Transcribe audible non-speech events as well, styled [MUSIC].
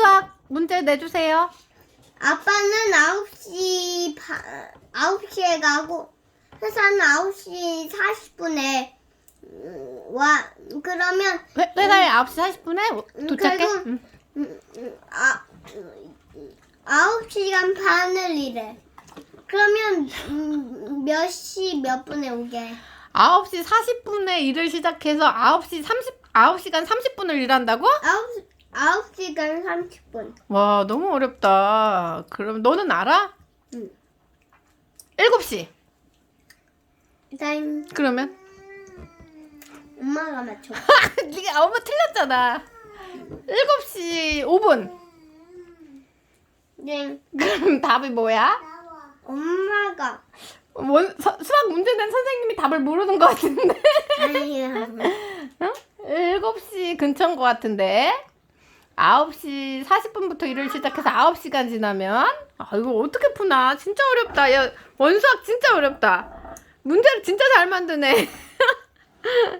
원수학 문제 내주세요. 아빠는 9시 반, 9시에 가고, 회사는 9시 40분에 와. 그러면, 회, 회사에 9시 40분에 음, 도착해? 응. 음, 음, 아, 음, 9시간 반을 일해. 그러면, 음, 몇 시, 몇 분에 오게? 9시 40분에 일을 시작해서 9시 30, 9시간 30분을 일한다고? 9, 9시간 30분. 와, 너무 어렵다. 그럼 너는 알아? 응. 7시. 일단, 그러면? 엄마가 맞춰. [LAUGHS] 네가 엄마 틀렸잖아. 7시 5분. 네. 그럼 답이 뭐야? 엄마가. 원, 서, 수학 문제 낸 선생님이 답을 모르는 것 같은데. 아니야. [LAUGHS] 어? 7시 근처인 것 같은데. 9시 40분부터 일을 시작해서 9시간 지나면 아 이거 어떻게 푸나? 진짜 어렵다. 야 원수학 진짜 어렵다. 문제를 진짜 잘 만드네 [LAUGHS]